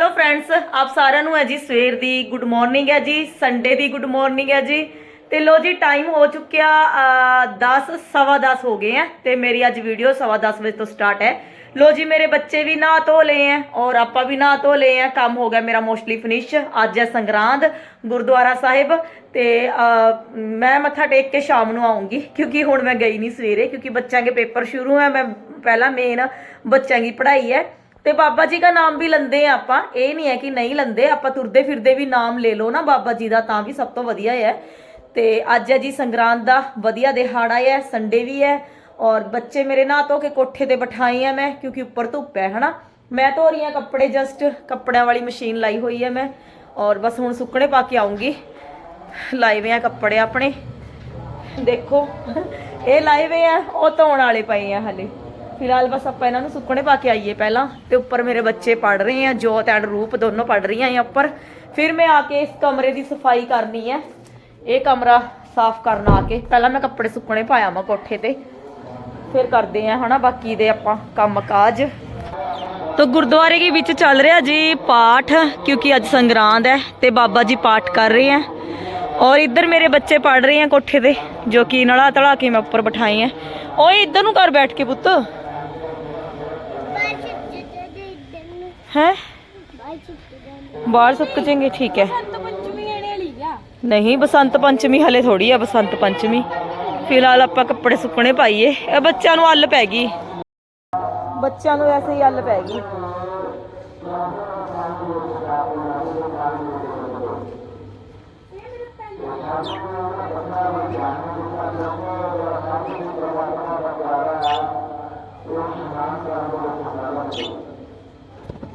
Hello friends ਆਪ ਸਾਰਿਆਂ ਨੂੰ ਹੈ ਜੀ ਸਵੇਰ ਦੀ ਗੁੱਡ ਮਾਰਨਿੰਗ ਹੈ ਜੀ ਸੰਡੇ ਦੀ ਗੁੱਡ ਮਾਰਨਿੰਗ ਹੈ ਜੀ। ਤੇ ਲੋ ਜੀ ਟਾਈਮ ਹੋ ਚੁੱਕਿਆ 10 ਸਵਾ 10 ਹੋ ਗਏ ਹੈ ਤੇ ਮੇਰੀ ਅੱਜ ਵੀਡੀਓ ਸਵਾ 10 ਵਜੇ ਤੋਂ ਸਟਾਰਟ ਹੈ। ਲੋ ਜੀ, ਮੇਰੇ ਬੱਚੇ ਵੀ ਨਹਾ ਧੋ ਲਏ ਹੈ ਔਰ ਆਪਾਂ ਵੀ ਨਹਾ ਧੋ ਲਏ ਹੈ। ਕੰਮ ਹੋ ਗਿਆ ਮੇਰਾ ਮੋਸਟਲੀ ਫਿਨਿਸ਼ ਅੱਜ ਹੈ ਸੰਗਰਾਂਦ, ਗੁਰਦੁਆਰਾ ਸਾਹਿਬ ਤੇ ਮੈਂ ਮੱਥਾ ਟੇਕ ਕੇ ਸ਼ਾਮ ਨੂੰ ਆਉਂਗੀ ਕਿਉਂਕਿ ਹੁਣ ਮੈਂ ਗਈ ਨਹੀਂ ਸਵੇਰੇ ਕਿਉਂਕਿ ਬੱਚਿਆਂ ਦੇ ਪੇਪਰ ਸ਼ੁਰੂ ਹੈ, ਮੈਂ ਪਹਿਲਾਂ ਮੇਨ ਬੱਚਿਆਂ ਦੀ ਪੜ੍ਹਾਈ ਹੈ। ਤੇ ਬਾਬਾ ਜੀ ਦਾ ਨਾਮ ਵੀ ਲੰਦੇ ਆ ਆਪਾਂ। ਇਹ ਨਹੀਂ ਹੈ ਕਿ ਨਹੀਂ ਲੰਦੇ, ਆਪਾਂ ਤੁਰਦੇ ਫਿਰਦੇ ਵੀ ਨਾਮ ਲੈ ਲਓ ਨਾ ਬਾਬਾ ਜੀ ਦਾ, ਤਾਂ ਵੀ ਸਭ ਤੋਂ ਵਧੀਆ ਹੈ। ਤੇ ਅੱਜ ਹੈ ਜੀ ਸੰਗਰਾਂਦ ਦਾ, ਵਧੀਆ ਦਿਹਾੜਾ ਹੈ, ਸੰਡੇ ਵੀ ਹੈ। ਔਰ ਬੱਚੇ ਮੇਰੇ ਨਹਾ ਧੋ ਕੇ ਕੋਠੇ ਤੇ ਬਿਠਾਏ ਆ ਮੈਂ, ਕਿਉਂਕਿ ਉੱਪਰ ਧੁੱਪ ਹੈ, ਹਨਾ। ਮੈਂ ਧੋ ਰਹੀ ਹਾਂ ਕੱਪੜੇ ਜਸਟ ਕੱਪੜਿਆਂ ਵਾਲੀ ਮਸ਼ੀਨ ਲਾਈ ਹੋਈ ਹੈ ਮੈਂ। ਔਰ ਬਸ ਹੁਣ ਸੁੱਕਣੇ ਪਾ ਕੇ ਆਉਂਗੀ। ਲਾਏ ਵੇ ਆ ਕੱਪੜੇ ਆਪਣੇ। ਦੇਖੋ, ਇਹ ਲਾਏ ਵੇ ਆ, ਉਹ ਧੋਣ ਵਾਲੇ ਪਏ ਆ ਹਲੇ। ਫਿਲਹਾਲ ਬਸ ਆਪਾਂ ਇਹਨਾਂ ਨੂੰ ਸੁੱਕਣੇ ਪਾ ਕੇ ਆਈਏ ਪਹਿਲਾਂ ਤੇ ਉੱਪਰ ਮੇਰੇ ਬੱਚੇ ਪੜ ਰਹੇ ਆ, ਜੋਤ ਐਂਡ ਰੂਪ ਦੋਨੋਂ ਪੜ ਰਹੀਆਂ ਆ ਉੱਪਰ। ਫਿਰ ਮੈਂ ਆ ਕੇ ਇਸ ਕਮਰੇ ਦੀ ਸਫ਼ਾਈ ਕਰਨੀ ਹੈ ਇਹ ਕਮਰਾ ਸਾਫ਼ ਕਰਨ ਆ ਕੇ। ਪਹਿਲਾਂ ਮੈਂ ਕੱਪੜੇ ਸੁੱਕਣੇ ਪਾਇਆ ਮੈਂ ਕੋਠੇ ਤੇ। ਫਿਰ ਕਰਦੇ ਆ ਹਨਾ, ਬਾਕੀ ਦੇ ਆਪਾਂ ਕੰਮ ਕਾਜ ਤੋ ਗੁਰਦੁਆਰੇ ਦੇ ਵਿੱਚ ਚੱਲ ਰਿਹਾ ਜੀ ਪਾਠ, ਕਿਉਂਕਿ ਅੱਜ ਸੰਗਰਾਂਦ ਹੈ ਤੇ ਬਾਬਾ ਜੀ ਪਾਠ ਕਰ ਰਹੇ ਆ। ਔਰ ਇੱਧਰ ਮੇਰੇ ਬੱਚੇ ਪੜ ਰਹੇ ਆ ਕੋਠੇ ਤੇ, ਜੋ ਕਿ ਨਲਾ ਤੜਾ ਕੇ ਮੈਂ ਉੱਪਰ ਬਿਠਾਏ ਆ। ਓਏ, ਇੱਧਰ ਨੂੰ ਕਰ ਬੈਠ ਕੇ ਪੁੱਤ। ਹੈ? ਬਾਹਰ ਸੁੱਕ ਜਾਣਗੇ ਠੀਕ ਹੈ। ਨਹੀਂ ਬਸੰਤ ਪੰਚਮੀ ਹਲੇ ਥੋੜੀ ਆ ਬਸੰਤ ਪੰਚਮੀ। ਫਿਲਹਾਲ ਆਪਾਂ ਕੱਪੜੇ ਸੁੱਕਣੇ ਪਾਈਏ। ਇਹ ਬੱਚਿਆਂ ਨੂੰ ਅੱਲ ਪੈ ਗਈ। ਬੱਚਿਆਂ ਨੂੰ ਐਸੇ ਹੀ ਅੱਲ ਪੈ ਗਈ।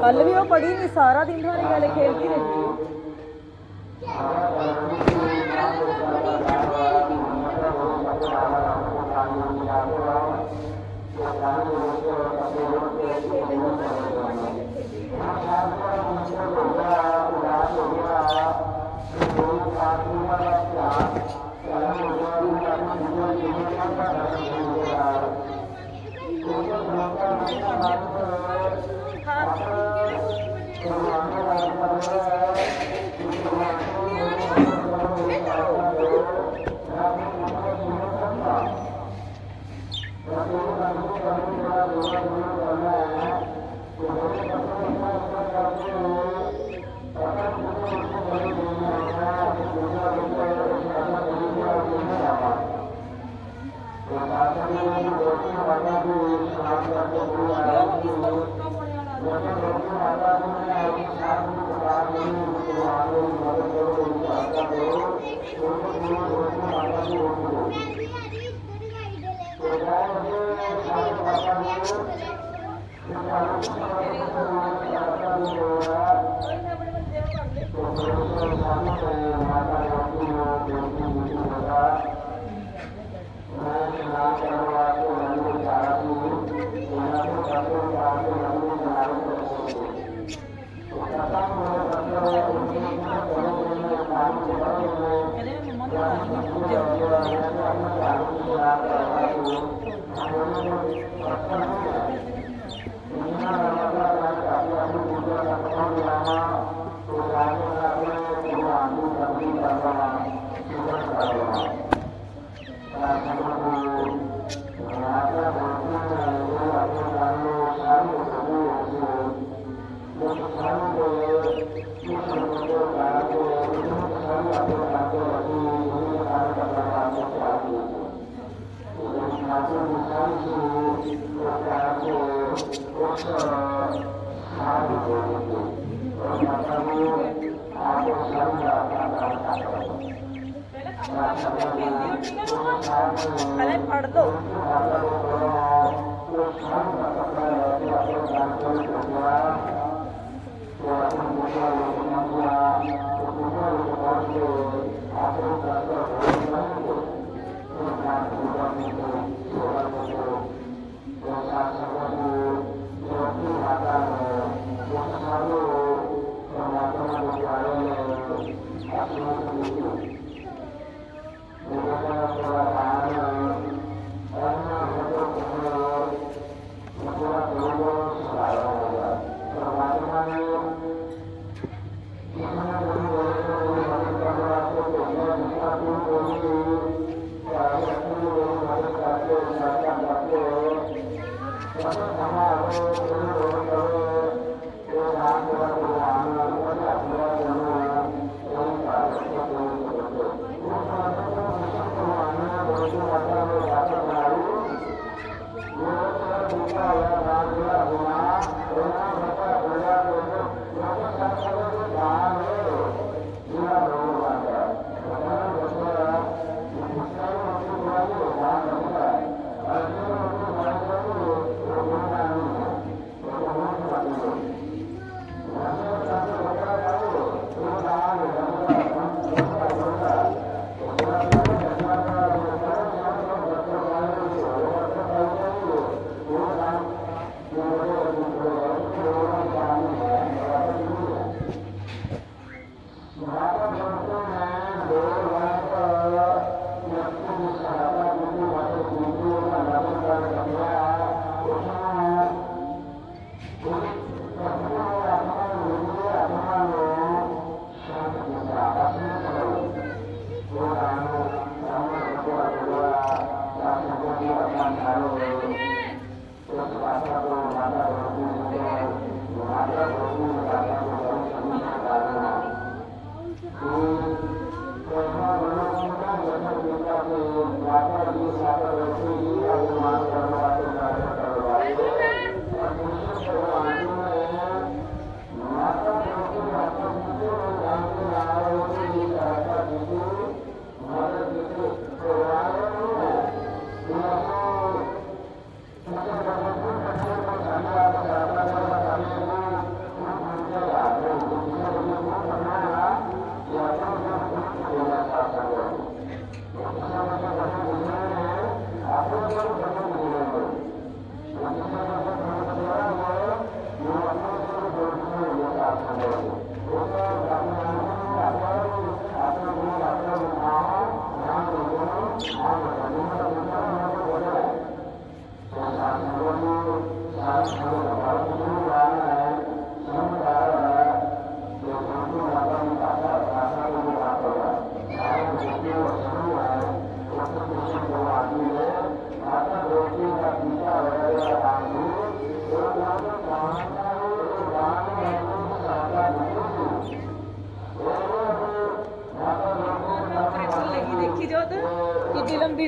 ਕੱਲ ਵੀ ਉਹ ਪੜੀ ਨਹੀਂ ਸਾਰਾ ਦਿਨ ਹਾਰੇ ਗੱਲ ਖੇਡਦੀ ਰਹੀ Gracias. Thank. అలా పడదు Thank you. ਦੋ ਦੇਖੀ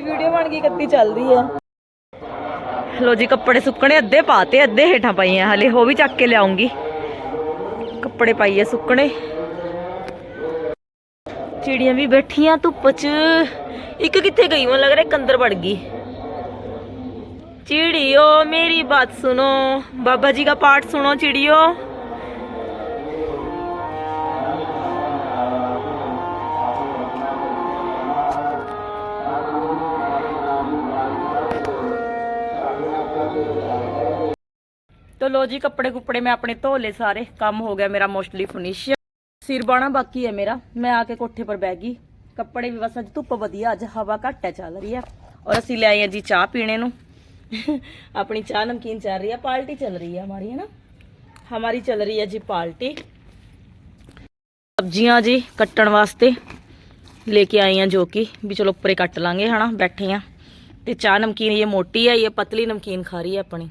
ਕਿੰਨੀ ਲੰਬੀ ਵੀਡੀਓ ਬਣ ਗਈ ਕੱਤੀ ਚੱਲ ਰਹੀ ਹੈ ਲੋ ਜੀ ਕੱਪੜੇ ਸੁੱਕਣੇ ਅੱਧੇ ਪਾਤੇ ਅੱਧੇ ਹੇਠਾਂ ਪਈਆਂ ਹਲੇ ਉਹ ਵੀ ਚੱਕ ਕੇ ਲਿਆਉਂਗੀ ਕੱਪੜੇ ਪਾਈਏ ਸੁੱਕਣੇ ਚਿੜੀਆਂ ਵੀ ਬੈਠੀਆਂ ਧੁੱਪ 'ਚ ਇੱਕ ਕਿੱਥੇ ਗਈ ਮੈਨੂੰ ਲੱਗ ਰਿਹਾ ਇੱਕ ਅੰਦਰ ਵੜ ਗਈ चिड़ियो मेरी बात सुनो बाबा जी का पाठ सुनो चिड़ियो ਲੋ ਜੀ, ਕੱਪੜੇ ਕੁੱਪੜੇ ਮੈਂ ਆਪਣੇ ਧੋ ਲਏ ਸਾਰੇ। ਕੰਮ ਹੋ ਗਿਆ ਮੇਰਾ ਮੋਸਟਲੀ ਫਿਨਿਸ਼ ਸਿਰ ਬਾਣਾ ਬਾਕੀ ਹੈ ਮੇਰਾ। ਮੈਂ ਆ ਕੇ ਕੋਠੇ ਪਰ ਬਹਿ ਗਈ। ਕੱਪੜੇ ਵੀ ਬਸ ਅੱਜ ਧੁੱਪ ਵਧੀਆ, ਅੱਜ ਹਵਾ ਘੱਟ ਹੈ, ਚੱਲ ਰਹੀ ਹੈ। ਔਰ ਅਸੀਂ ਲੈ ਆਏ ਜੀ ਚਾਹ ਪੀਣੇ ਨੂੰ। ਆਪਣੀ ਚਾਹ ਨਮਕੀਨ ਚੱਲ ਰਹੀ ਹੈ, ਪਾਰਟੀ ਚੱਲ ਰਹੀ ਹੈ ਹਮਾਰੀ, ਹੈ ਨਾ? ਹਮਾਰੀ ਚੱਲ ਰਹੀ ਹੈ ਜੀ ਪਾਰਟੀ। ਸਬਜ਼ੀਆਂ ਜੀ ਕੱਟਣ ਵਾਸਤੇ ਲੈ ਕੇ ਆਈ ਆ ਜੋ ਕਿ, ਵੀ ਚਲੋ ਉੱਪਰੇ ਕੱਟ ਲਾਂਗੇ ਹਨਾ ਬੈਠੇ ਆ। ਤੇ ਚਾਹ ਨਮਕੀਨ, ਇਹ ਮੋਟੀ ਹੈ, ਇਹ ਪਤਲੀ ਨਮਕੀਨ ਖਾ ਰਹੀ ਹੈ ਆਪਣੀ।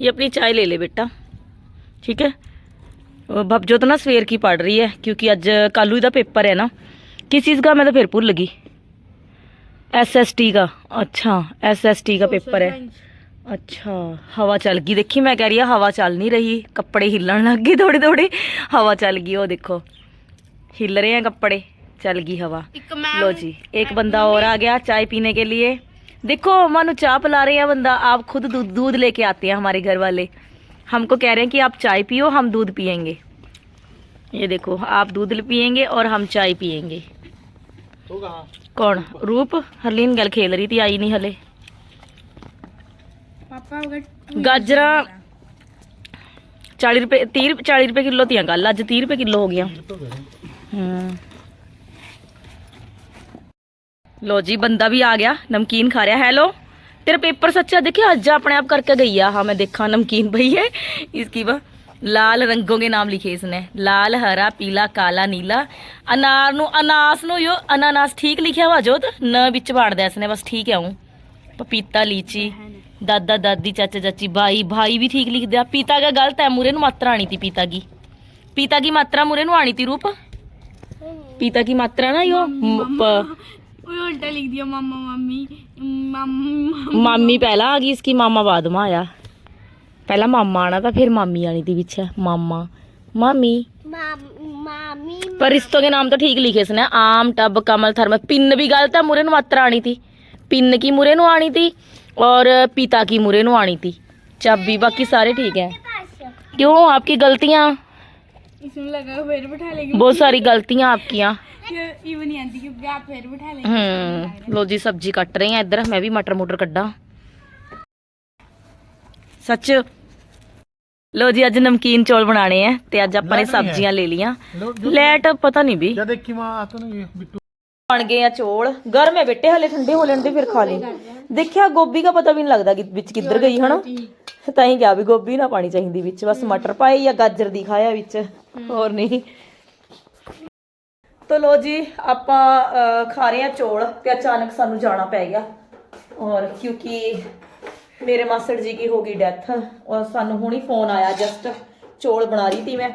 ये अपनी चाय ले ले बेटा। ठीक है? बबजो तो ना सवेर की पढ़ रही है क्योंकि अज कल ਅੱਜ पेपर है ना। किस चीज़ का? मैं तो फिर भूल गई एस एस एसएसटी का। अच्छा एसएसटी का पेपर है। अच्छा हवा चल गई। देखी मैं कह रही हूँ हवा चल नहीं रही। कपड़े हिलन लग गए थोड़े थोड़े हवा चल गई वो देखो। हिल रहे हैं कपड़े। चल गई हवा। लो जी एक बंदा और आ गया चाय पीने के लिए। देखो मानो चाय पिला रहे हैं बंदा आप खुद दूध दूध लेके आते हैं हमारे घर वाले हमको कह रहे हैं कि आप चाय पियो हम दूध पियेंगे ये देखो आप दूध पियेंगे और हम चाय पियेंगे कौन रूप हरलीन गल खेल रही थी आई नहीं हले ਪਾਪਾ ਅਗਰ ਗਾਜਰਾਂ 40 ਰੁਪਏ 30 40 ਰੁਪਏ ਕਿਲੋ ਤੀਆਂ ਕੱਲ ਅੱਜ 30 ਰੁਪਏ ਕਿਲੋ ਹੋ ਗਿਆ ਹੂੰ ਲੋ ਜੀ ਬੰਦਾ ਵੀ ਆ ਗਿਆ ਨਮਕੀਨ ਖਾ ਰਿਹਾ ਹੈਲੋ तेरा पेपर सच्चा देखिए आज अपने आप करके गई है हाँ मैं देखा नमकीन भई है इसकी वह लाल रंगों के नाम लिखे इसने लाल हरा पीला काला नीला अनार नु अनास नु यो अनानास ठीक लिखा हुआ जोत न बिच बाड़ दिया इसने बस ठीक है हूँ पपीता लीची दादा दादी चाचा चाची भाई भाई भी ठीक लिख दिया पिता का गलत है मुरे नु मात्रा आनी थी पिता की पिता की मात्रा मुरे नु आनी थी रूप पिता की मात्रा ना यो म- प- ਉਹ ਉਲਟਾ ਲਿਖ ਦਿਆ ਮਾਮਾ ਮਾਮੀ ਮਾਮੀ ਮਾਮੀ ਪਹਿਲਾਂ ਆ ਗਈ ਇਸकी ਮਾਮਾ ਬਾਅਦ ਮਾ ਆਇਆ ਪਹਿਲਾਂ ਮਾਮਾ ਆਣਾ ਤਾਂ ਫਿਰ ਮਾਮੀ ਆਣੀ ਦੀ ਵਿੱਚ ਮਾਮਾ मामी मामी पर रिश्तों के नाम तो ठीक लिखे इसने आम टब कमल थर्मस पिन भी गलत है मुरे मात्रा आनी थी पिन की मुरे नु आनी थी और पिता की मुरे नु आनी थी चाबी बाकी सारे ठीक है क्यों आपकी गलतियां बहुत सारी गलतियां आपकी ਲੋ ਜੀ ਸਬਜ਼ੀ ਕੱਟ ਰਹੇ ਆ ਇੱਧਰ। ਮੈਂ ਵੀ ਮਟਰ ਮੋਟਰ ਕੱਢਾਂ। ਸੱਚ? ਲੋ ਜੀ ਅੱਜ ਨਮਕੀਨ ਚੌਲ ਬਣਾਣੇ ਆ ਤੇ ਅੱਜ ਆਪਾਂ ਨੇ ਸਬਜ਼ੀਆਂ ਲੈ ਲੀਆਂ ਲੈਟ ਪਤਾ ਨਹੀਂ ਵੀ। ਜਦ ਦੇਖੀ ਮਾਂ ਆ ਤੈਨੂੰ ਬਿੱਟੂ। ਬਣ ਗਏ ਆ ਚੌਲ। ਗਰਮ ਹੈ ਬੇਟੇ ਹਲੇ ਠੰਡੇ ਹੋ ਲੈਣ ਦੇ ਫਿਰ ਖਾ ਲਈ। ਦੇਖਿਆ ਗੋਭੀ ਦਾ ਪਤਾ ਵੀ ਨਹੀਂ ਲੱਗਦਾ ਕਿ ਵਿੱਚ ਕਿੱਧਰ ਗਈ ਹਨਾ? ਤਾਂ ਹੀ ਗਿਆ ਵੀ ਗੋਭੀ ਨਾ ਪਾਣੀ ਚਾਹੀਦੀ ਵਿੱਚ। ਬਸ ਮਟਰ ਪਾਏ ਜਾਂ ਗਾਜਰ ਦੀ ਖਾਇਆ ਵਿੱਚ। ਹੋਰ ਨਹੀਂ। ਤੋ ਲੋ ਜੀ, ਆਪਾਂ ਖਾ ਰਹੇ ਆ ਚੌਲ ਤੇ ਅਚਾਨਕ ਸਾਨੂੰ ਜਾਣਾ ਪੈ ਗਿਆ। ਔਰ ਕਿਉਂਕਿ ਮੇਰੇ ਮਾਸੜ ਜੀ ਕੀ ਹੋ ਗਈ ਡੈਥ ਔਰ ਸਾਨੂੰ ਹੁਣੀ ਫੋਨ ਆਇਆ ਜਸਟ ਚੌਲ ਬਣਾ ਰਹੀ ਸੀ ਮੈਂ।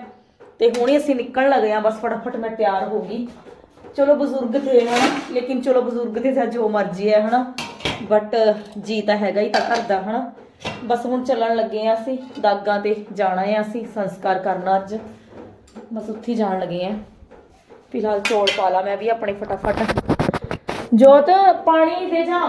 ਤੇ ਹੁਣੀ ਅਸੀਂ ਨਿਕਲਣ ਲੱਗੇ ਆ ਬਸ ਫਟਾਫਟ ਮੈਂ ਤਿਆਰ ਹੋ ਗਈ। ਚਲੋ ਬਜ਼ੁਰਗ ਥੇ ਹਨਾ, ਲੇਕਿਨ ਚਲੋ ਬਜ਼ੁਰਗ ਤੇ ਚਾਹੇ ਜੋ ਮਰਜ਼ੀ ਹੈ ਹਨਾ। ਬਟ ਜੀ ਤਾਂ ਹੈਗਾ ਹੀ ਤਾਂ ਘਰ ਦਾ ਹਨਾ। ਬਸ ਹੁਣ ਚੱਲਣ ਲੱਗੇ ਆ ਅਸੀਂ, ਦਾਗਾਂ ਤੇ ਜਾਣਾ ਆ ਅਸੀਂ, ਸੰਸਕਾਰ ਕਰਨਾ ਅੱਜ। ਬਸ ਉੱਥੇ ਜਾਣ ਲੱਗੇ ਆ ਫਿਲਹਾਲ ਚੌਲ ਪਾ ਲਾ, ਮੈਂ ਵੀ ਆਪਣੇ ਫਟਾਫਟ। ਜੋਤ, ਪਾਣੀ ਦੇ ਜਾ।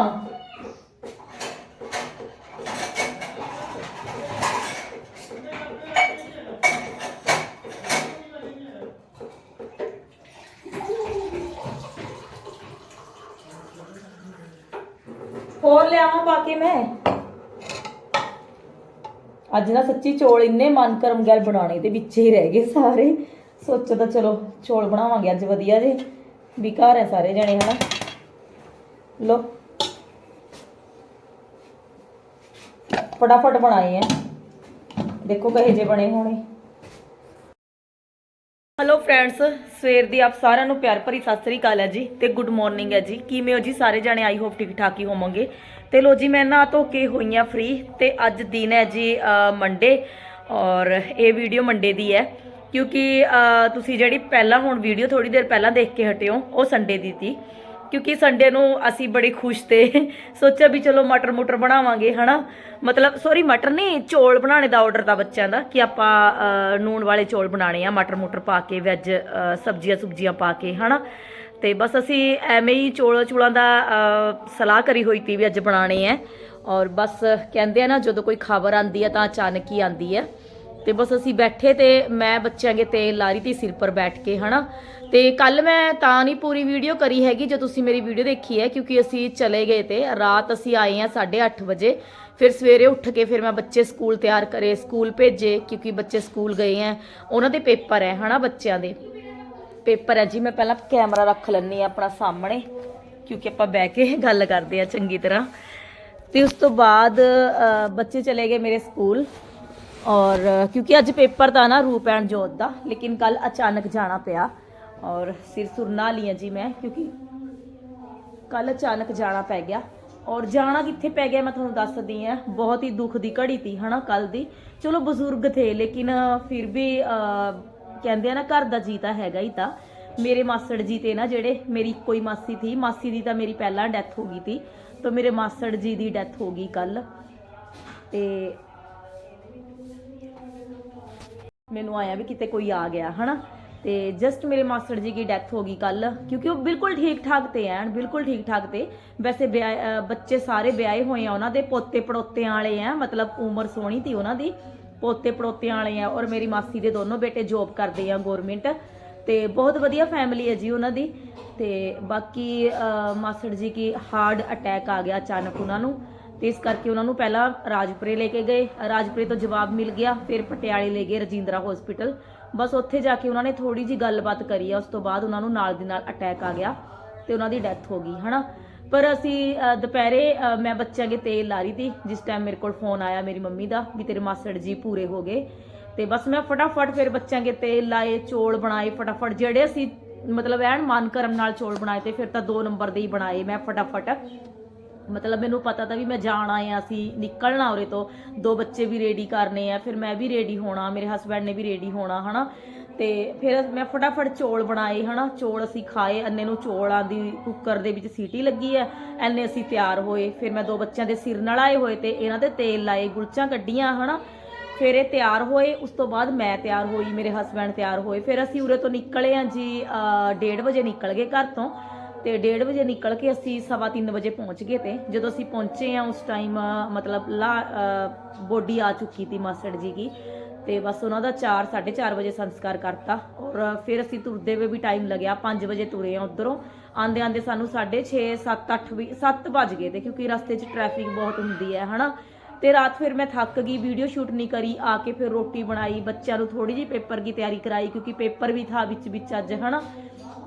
ਹੋਰ ਲਿਆਵਾਂ ਪਾ ਕੇ ਮੈਂ? ਅੱਜ ਨਾ ਸੱਚੀ ਚੌਲ ਇੰਨੇ ਮਨ ਕਰਮ ਗੈਲ ਬਣਾਉਣੇ ਤੇ ਵਿੱਚ ਹੀ ਰਹਿ ਗਏ ਸਾਰੇ। ਸੋਚੋ ਤਾਂ ਚਲੋ, ਚੋਲ ਬਣਾਵਾਂਗੇ ਅੱਜ ਵਧੀਆ ਜੇ, ਵੀ ਘਰ ਹੈ ਸਾਰੇ ਜਣੇ, ਹਨਾ? ਲੋ ਫਟਾਫਟ ਬਣਾਏ ਆ। ਦੇਖੋ ਕਹੇ ਜੇ ਬਣੇ ਹੋਣੇ। ਹੈਲੋ ਫਰੈਂਡਸ, ਸਵੇਰ ਦੀ ਆਪ ਸਾਰਿਆਂ ਨੂੰ ਪਿਆਰ ਭਰੀ ਸਤਿ ਸ੍ਰੀ ਅਕਾਲ ਹੈ ਜੀ ਤੇ ਗੁੱਡ ਮਾਰਨਿੰਗ ਹੈ ਜੀ। ਕਿਵੇਂ ਹੋ ਜੀ? ਸਾਰੇ ਜਣੇ, ਆਈ ਹੋਪ ਠੀਕ ਠਾਕ ਹੀ ਹੋਵੋਗੇ। ਤੇ ਲੋ ਜੀ, ਮੈਂ ਨਾ ਧੋ ਕੇ ਹੋਈ ਆ ਫ੍ਰੀ ਤੇ ਅੱਜ ਦਿਨ ਹੈ ਜੀ ਮੰਡੇ ਔਰ ਇਹ ਵੀਡੀਓ ਮੰਡੇ ਦੀ ਹੈ। ਕਿਉਂਕਿ ਤੁਸੀਂ ਜਿਹੜੀ ਪਹਿਲਾਂ ਹੁਣ ਵੀਡੀਓ ਥੋੜੀ ਦੇਰ ਪਹਿਲਾਂ ਦੇਖ ਕੇ ਹਟਿਓ ਉਹ ਸੰਡੇ ਦੀ ਸੀ। ਕਿਉਂਕਿ ਸੰਡੇ ਨੂੰ ਅਸੀਂ ਬੜੇ ਖੁਸ਼ ਤੇ ਸੋਚਿਆ ਵੀ ਚਲੋ ਮਟਰ ਮੁਟਰ ਬਣਾਵਾਂਗੇ ਹਨਾ? ਮਤਲਬ ਸੌਰੀ ਮਟਰ ਨਹੀਂ ਚੌਲ ਬਣਾਉਣੇ ਦਾ ਆਰਡਰ ਦਾ ਬੱਚਿਆਂ ਦਾ ਕਿ ਆਪਾਂ ਅ, ਨੂਣ ਵਾਲੇ ਚੌਲ ਬਣਾਣੇ ਆ ਮਟਰ ਮਟਰ ਪਾ ਕੇ ਵੈਜ ਸਬਜ਼ੀਆਂ ਸੁਬਜ਼ੀਆਂ ਪਾ ਕੇ ਹਨਾ? ਤੇ ਬਸ ਅਸੀਂ ਐਵੇਂ ਹੀ ਚੌਲ ਚੂਲਾਂ ਦਾ ਸਲਾਹ ਕਰੀ ਹੋਈ ਤੀ ਵੀ ਅੱਜ ਬਣਾਣੇ ਆ। ਔਰ ਬਸ ਕਹਿੰਦੇ ਆ ਨਾ ਜਦੋਂ ਕੋਈ ਖਬਰ ਆਂਦੀ ਹੈ ਤਾਂ ਅਚਾਨਕ ਹੀ ਆਂਦੀ ਹੈ ਤੇ ਬਸ ਅਸੀਂ ਬੈਠੇ ਤੇ ਮੈਂ ਬੱਚਿਆਂ ਦੇ ਤੇਲ ਲਾ ਰਹੀ ਸਿਰ ਪਰ ਬੈਠ ਕੇ, ਹਨਾ? ਤੇ ਕੱਲ ਮੈਂ ਤਾਂ ਨਹੀਂ ਪੂਰੀ ਵੀਡੀਓ ਕਰੀ ਹੈਗੀ ਜੋ ਤੁਸੀਂ ਮੇਰੀ ਵੀਡੀਓ ਦੇਖੀ ਹੈ, ਕਿਉਂਕਿ ਅਸੀਂ ਚਲੇ ਗਏ ਤੇ ਰਾਤ ਅਸੀਂ ਆਏ ਆ 8:30 ਵਜੇ। ਫਿਰ ਸਵੇਰੇ ਉੱਠ ਕੇ ਫਿਰ ਮੈਂ ਬੱਚੇ ਸਕੂਲ ਤਿਆਰ ਕਰੇ, ਸਕੂਲ ਭੇਜੇ, ਕਿਉਂਕਿ ਬੱਚੇ ਸਕੂਲ ਗਏ ਆ ਉਹਨਾਂ ਦੇ ਪੇਪਰ ਹੈ, ਹਨਾ, ਬੱਚਿਆਂ ਦੇ? ਪੇਪਰ ਹੈ ਜੀ, ਮੈਂ ਪਹਿਲਾਂ ਕੈਮਰਾ ਰੱਖ ਲੈਣੀ ਆ ਆਪਣਾ ਸਾਹਮਣੇ, ਕਿਉਂਕਿ ਆਪਾਂ ਬਹਿ ਕੇ ਗੱਲ ਕਰਦੇ ਆ ਚੰਗੀ ਤਰ੍ਹਾਂ। ਤੇ ਉਸ ਤੋਂ ਬਾਅਦ ਬੱਚੇ ਚਲੇ ਗਏ ਮੇਰੇ ਸਕੂਲ। ਔਰ, ਕਿਉਂਕਿ ਅੱਜ ਪੇਪਰ ਤਾਂ ਨਾ ਰੂਪ ਐਂਡ ਜੋਤ ਦਾ, ਲੇਕਿਨ ਕੱਲ ਅਚਾਨਕ ਜਾਣਾ ਪਿਆ। ਔਰ ਸਿਰ ਸੁਰਨਾ ਲਿਆ ਜੀ ਮੈਂ, ਕਿਉਂਕਿ ਕੱਲ ਅਚਾਨਕ ਜਾਣਾ ਪੈ ਗਿਆ। ਔਰ ਜਾਣਾ ਕਿੱਥੇ ਪੈ ਗਿਆ ਮੈਂ ਤੁਹਾਨੂੰ ਦੱਸਦੀ ਆ ਬਹੁਤ ਹੀ ਦੁੱਖ ਦੀ ਘੜੀ ਤੀ ਹਨਾ ਕੱਲ ਦੀ। ਚਲੋ ਬਜ਼ੁਰਗ ਥੇ, ਲੇਕਿਨ ਫਿਰ ਵੀ ਕਹਿੰਦੇ ਆ ਨਾ, ਘਰ ਦਾ ਜੀ ਤਾਂ ਹੈਗਾ ਹੀ ਤਾਂ। ਮੇਰੇ ਮਾਸੜ ਜੀ ਤੇ ਨਾ ਜਿਹੜੇ, ਮੇਰੀ ਕੋਈ ਮਾਸੀ ਥੀ, ਮਾਸੀ ਦੀ ਤਾਂ ਮੇਰੀ ਪਹਿਲਾਂ ਡੈਥ ਹੋ ਗਈ ਤੀ ਤਾਂ ਮੇਰੇ ਮਾਸੜ ਜੀ ਦੀ ਡੈਥ ਹੋ ਗਈ ਕੱਲ ਤੇ ਮੈਨੂੰ ਆਇਆ ਵੀ ਕਿਤੇ ਕੋਈ ਆ ਗਿਆ, ਹਨਾ? ਤੇ ਜਸਟ ਮੇਰੇ ਮਾਸਟਰ ਜੀ ਦੀ ਡੈਥ ਹੋ ਗਈ ਕੱਲ ਕਿਉਂਕਿ ਉਹ ਬਿਲਕੁਲ ਠੀਕ ਠਾਕ ਤੇ ਐਨ, ਬਿਲਕੁਲ ਠੀਕ ਠਾਕ ਤੇ। ਵੈਸੇ ਵਿਆਹ- ਬੱਚੇ ਸਾਰੇ ਵਿਆਹੇ ਹੋਏ ਆ ਉਹਨਾਂ ਦੇ ਪੋਤੇ ਪੜੋਤਿਆਂ ਵਾਲੇ ਆ, ਮਤਲਬ ਉਮਰ ਸੋਹਣੀ ਤੀ ਉਹਨਾਂ ਦੀ। ਪੋਤੇ ਪੜੋਤਿਆਂ ਵਾਲੇ ਆ ਔਰ ਮੇਰੀ ਮਾਸੀ ਦੇ ਦੋਨੋਂ ਬੇਟੇ ਜੋਬ ਕਰਦੇ ਆ ਗਵਰਨਮੈਂਟ ਤੇ ਬਹੁਤ ਵਧੀਆ ਫੈਮਿਲੀ ਹੈ ਜੀ ਉਹਨਾਂ ਦੀ। ਤੇ ਬਾਕੀ ਮਾਸਟਰ ਜੀ ਕੀ ਹਾਰਟ ਅਟੈਕ ਆ ਗਿਆ ਅਚਾਨਕ ਉਹਨਾਂ ਨੂੰ। ਤੇ ਇਸ ਕਰਕੇ ਉਹਨਾਂ ਨੂੰ ਪਹਿਲਾਂ ਰਾਜਪੁਰੇ ਲੈ ਕੇ ਗਏ। ਰਾਜਪੁਰੇ ਤੋਂ ਜਵਾਬ ਮਿਲ ਗਿਆ, ਫਿਰ ਪਟਿਆਲੇ ਲੈ ਗਏ ਰਜਿੰਦਰਾ ਹਸਪੀਟਲ ਬਸ ਉੱਥੇ ਜਾ ਕੇ ਉਹਨਾਂ ਨੇ ਥੋੜੀ ਜੀ ਗੱਲਬਾਤ ਕਰੀ ਆ, ਉਸ ਤੋਂ ਬਾਅਦ ਉਹਨਾਂ ਨੂੰ ਨਾਲ ਦੀ ਨਾਲ ਅਟੈਕ ਆ ਗਿਆ ਤੇ ਉਹਨਾਂ ਦੀ ਡੈਥ ਹੋ ਗਈ, ਹਨਾ? ਪਰ ਅਸੀਂ ਦੁਪਹਿਰੇ ਮੈਂ ਬੱਚਿਆਂ ਦੇ ਤੇਲ ਲਾ ਰਹੀ ਸੀ, ਜਿਸ ਟਾਈਮ ਮੇਰੇ ਕੋਲ ਫੋਨ ਆਇਆ ਮੇਰੀ ਮੰਮੀ ਦਾ ਵੀ ਤੇਰੇ ਮਾਸੜ ਜੀ ਪੂਰੇ ਹੋ ਗਏ। ਤੇ ਬਸ ਮੈਂ ਫਟਾਫਟ ਫਿਰ ਬੱਚਿਆਂ ਦੇ ਤੇਲ ਲਾਏ, ਚੋਲ ਬਣਾਏ ਫਟਾਫਟ। ਜਿਹੜੇ ਅਸੀਂ ਮਤਲਬ ਐਨ ਮਨ ਕਰਮ ਨਾਲ ਚੋਲ ਬਣਾਏ ਤੇ ਫਿਰ ਤਾਂ ਦੋ ਨੰਬਰ ਦੇ ਹੀ ਬਣਾਏ ਮੈਂ ਫਟਾਫਟ। ਮਤਲਬ ਮੈਨੂੰ ਪਤਾ ਤਾਂ ਵੀ ਮੈਂ ਜਾਣਾ ਆਏ ਆ, ਅਸੀਂ ਨਿਕਲਣਾ ਉਰੇ ਤੋਂ। ਦੋ ਬੱਚੇ ਵੀ ਰੈਡੀ ਕਰਨੇ ਆ, ਫਿਰ ਮੈਂ ਵੀ ਰੈਡੀ ਹੋਣਾ, ਮੇਰੇ ਹਸਬੰਡ ਨੇ ਵੀ ਰੈਡੀ ਹੋਣਾ, ਹਨਾ? ਤੇ ਫਿਰ ਮੈਂ ਫਟਾਫਟ ਚੌਲ ਬਣਾਏ, ਹਨਾ? ਚੌਲ ਅਸੀਂ ਖਾਏ, ਅੰਨੇ ਨੂੰ ਚੌਲਾਂ ਦੀ ਕੁੱਕਰ ਦੇ ਵਿੱਚ ਸੀਟੀ ਲੱਗੀ ਐ ਐਨੇ ਅਸੀਂ ਤਿਆਰ ਹੋਏ, ਫਿਰ ਮੈਂ ਦੋ ਬੱਚਿਆਂ ਦੇ ਸਿਰ ਨਾਲ ਆਏ ਹੋਏ ਤੇ ਇਹਨਾਂ ਦੇ ਤੇਲ ਲਾਏ, ਗੁਲਚਾਂ ਕੱਢੀਆਂ, ਹਨਾ? ਫਿਰ ਇਹ ਤਿਆਰ ਹੋਏ, ਉਸ ਤੋਂ ਬਾਅਦ ਮੈਂ ਤਿਆਰ ਹੋਈ, ਮੇਰੇ ਹਸਬੰਡ ਤਿਆਰ ਹੋਏ। ਫਿਰ ਅਸੀਂ ਉਰੇ ਤੋਂ ਨਿਕਲੇ ਆ ਜੀ 1:30 ਵਜੇ ਨਿਕਲ ਗਏ ਘਰ ਤੋਂ। ਤੇ 1:30 ਵਜੇ ਨਿਕਲ ਕੇ ਅਸੀਂ ਸਵਾ ਤਿੰਨ ਵਜੇ ਪਹੁੰਚ ਗਏ ਤੇ ਜਦੋਂ ਅਸੀਂ ਪਹੁੰਚੇ ਆ ਉਸ ਟਾਈਮ ਮਤਲਬ ਲਾ ਬੋਡੀ ਆ ਚੁੱਕੀ ਸੀ ਮਾਸੜ ਜੀ ਕੀ ਤੇ ਬਸ ਉਹਨਾਂ ਦਾ 4 4:30 ਵਜੇ ਸੰਸਕਾਰ ਕਰਤਾ ਔਰ ਫਿਰ ਅਸੀਂ ਤੁਰਦੇ ਹੋਏ ਵੀ ਟਾਈਮ ਲੱਗਿਆ 5 ਵਜੇ ਤੁਰੇ ਆ ਉਧਰੋਂ। ਆਂਦੇ ਆਂਦੇ ਸਾਨੂੰ 6:30 7 8 ਵੀ 7 ਵੱਜ ਗਏ ਤੇ ਕਿਉਂਕਿ ਰਸਤੇ 'ਚ ਟ੍ਰੈਫਿਕ ਬਹੁਤ ਹੁੰਦੀ ਹੈ, ਹਨਾ? ਤੇ ਰਾਤ ਫਿਰ ਮੈਂ ਥੱਕ ਗਈ ਵੀਡੀਓ ਸ਼ੂਟ ਨਹੀਂ ਕਰੀ, ਆ ਕੇ ਫਿਰ ਰੋਟੀ ਬਣਾਈ, ਬੱਚਿਆਂ ਨੂੰ ਥੋੜੀ ਜਿਹੀ ਪੇਪਰ ਦੀ ਤਿਆਰੀ ਕਰਾਈ ਕਿਉਂਕਿ ਪੇਪਰ ਵੀ ਥਾ ਵਿੱਚ ਵਿੱਚ ਅੱਜ, ਹਨਾ?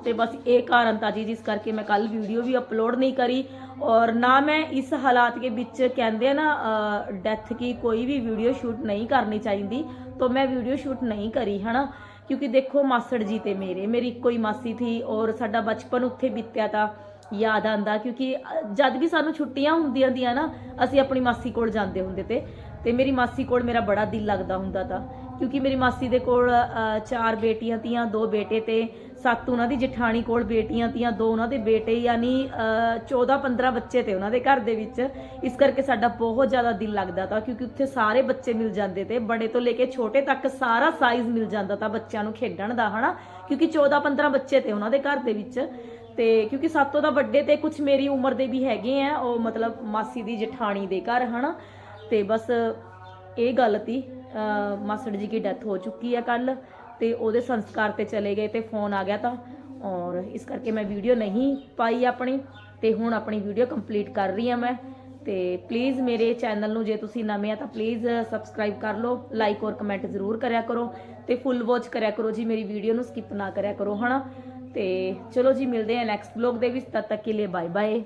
ਤੇ ਬਸ ਇਹ ਕਾਰਨ ਤਾਂ ਜੀ, ਜਿਸ ਕਰਕੇ ਮੈਂ ਕੱਲ ਵੀਡੀਓ ਵੀ ਅਪਲੋਡ ਨਹੀਂ ਕਰੀ ਔਰ ਨਾ ਮੈਂ ਇਸ ਹਾਲਾਤ ਦੇ ਵਿੱਚ ਕਹਿੰਦੇ ਆ ਨਾ ਡੈਥ ਕੀ ਕੋਈ ਵੀ ਵੀਡੀਓ ਸ਼ੂਟ ਨਹੀਂ ਕਰਨੀ ਚਾਹੀਦੀ, ਤਾਂ ਮੈਂ ਵੀਡੀਓ ਸ਼ੂਟ ਨਹੀਂ ਕਰੀ, ਹਨਾ? ਕਿਉਂਕਿ ਦੇਖੋ ਮਾਸੜ ਜੀ ਤੇ ਮੇਰੇ, ਮੇਰੀ ਇੱਕੋ ਹੀ ਮਾਸੀ ਥੀ ਔਰ ਸਾਡਾ ਬਚਪਨ ਉੱਥੇ ਬੀਤਿਆ ਤਾਂ ਯਾਦ ਆਂਦਾ, ਕਿਉਂਕਿ ਜਦ ਵੀ ਸਾਨੂੰ ਛੁੱਟੀਆਂ ਹੁੰਦੀਆਂ ਦੀਆਂ ਨਾ, ਅਸੀਂ ਆਪਣੀ ਮਾਸੀ ਕੋਲ ਜਾਂਦੇ ਹੁੰਦੇ ਤੇ ਤੇ ਮੇਰੀ ਮਾਸੀ ਕੋਲ ਮੇਰਾ ਬੜਾ ਦਿਲ ਲੱਗਦਾ ਹੁੰਦਾ ਤਾਂ, ਕਿਉਂਕਿ ਮੇਰੀ ਮਾਸੀ ਦੇ ਕੋਲ ਚਾਰ ਬੇਟੀਆਂ ਤੀਆਂ, ਦੋ ਬੇਟੇ ਤੇ ਸੱਤ ਉਹਨਾਂ ਦੀ ਜਠਾਣੀ ਕੋਲ ਬੇਟੀਆਂ ਤੀਆਂ, ਦੋ ਉਹਨਾਂ ਦੇ ਬੇਟੇ, ਯਾਨੀ 14 15 ਬੱਚੇ ਤੇ ਉਹਨਾਂ ਦੇ ਘਰ ਦੇ ਵਿੱਚ। ਇਸ ਕਰਕੇ ਸਾਡਾ ਬਹੁਤ ਜ਼ਿਆਦਾ ਦਿਲ ਲੱਗਦਾ ਤਾਂ, ਕਿਉਂਕਿ ਉੱਥੇ ਸਾਰੇ ਬੱਚੇ ਮਿਲ ਜਾਂਦੇ ਤੇ, ਬੜੇ ਤੋਂ ਲੈ ਕੇ ਛੋਟੇ ਤੱਕ ਸਾਰਾ ਸਾਈਜ਼ ਮਿਲ ਜਾਂਦਾ ਤਾਂ ਬੱਚਿਆਂ ਨੂੰ ਖੇਡਣ ਦਾ, ਹਨਾ? ਕਿਉਂਕਿ 14 15 ਬੱਚੇ ਤੇ ਉਹਨਾਂ ਦੇ ਘਰ ਦੇ ਵਿੱਚ। ਤੇ ਕਿਉਂਕਿ ਸਾਤੋਂ ਦਾ ਵੱਡੇ ਤੇ ਕੁਝ ਮੇਰੀ ਉਮਰ ਦੇ ਵੀ ਹੈਗੇ ਆ, ਉਹ ਮਤਲਬ ਮਾਸੀ ਦੀ ਜਠਾਣੀ ਦੇ ਘਰ, ਹਨਾ? ਤੇ ਬਸ ਇਹ ਗੱਲ ਤੀ ਮਾਸੜ ਜੀ ਦੀ ਡੈਥ ਹੋ ਚੁੱਕੀ ਹੈ ਕੱਲ ਤੇ ਉਹਦੇ ਸੰਸਕਾਰ ਤੇ ਚਲੇ ਗਏ ਤੇ ਫੋਨ ਆ ਗਿਆ ਤਾਂ। ਔਰ ਇਸ ਕਰਕੇ ਮੈਂ ਵੀਡੀਓ ਨਹੀਂ ਪਾਈ ਆਪਣੀ ਤੇ ਹੁਣ ਆਪਣੀ ਵੀਡੀਓ ਕੰਪਲੀਟ ਕਰ ਰਹੀ ਹਾਂ ਮੈਂ। ਤੇ ਪਲੀਜ਼ ਮੇਰੇ ਚੈਨਲ ਨੂੰ ਜੇ ਤੁਸੀਂ ਨਵੇਂ ਆ ਤਾਂ ਪਲੀਜ਼ ਸਬਸਕ੍ਰਾਈਬ ਕਰ ਲਓ ਲਾਈਕ ਔਰ ਕਮੈਂਟ ਜ਼ਰੂਰ ਕਰਿਆ ਕਰੋ ਤੇ ਫੁੱਲ ਵਾਚ ਕਰਿਆ ਕਰੋ ਜੀ, ਮੇਰੀ ਵੀਡੀਓ ਨੂੰ ਸਕਿਪ ਨਾ ਕਰਿਆ ਕਰੋ, ਹਨਾ? ਤੇ ਚਲੋ ਜੀ, ਮਿਲਦੇ ਹਾਂ ਨੈਕਸਟ ਬਲੌਗ ਦੇ ਵਿੱਚ, ਤਦ ਤੱਕ ਕੇ ਲਈ ਬਾਏ ਬਾਏ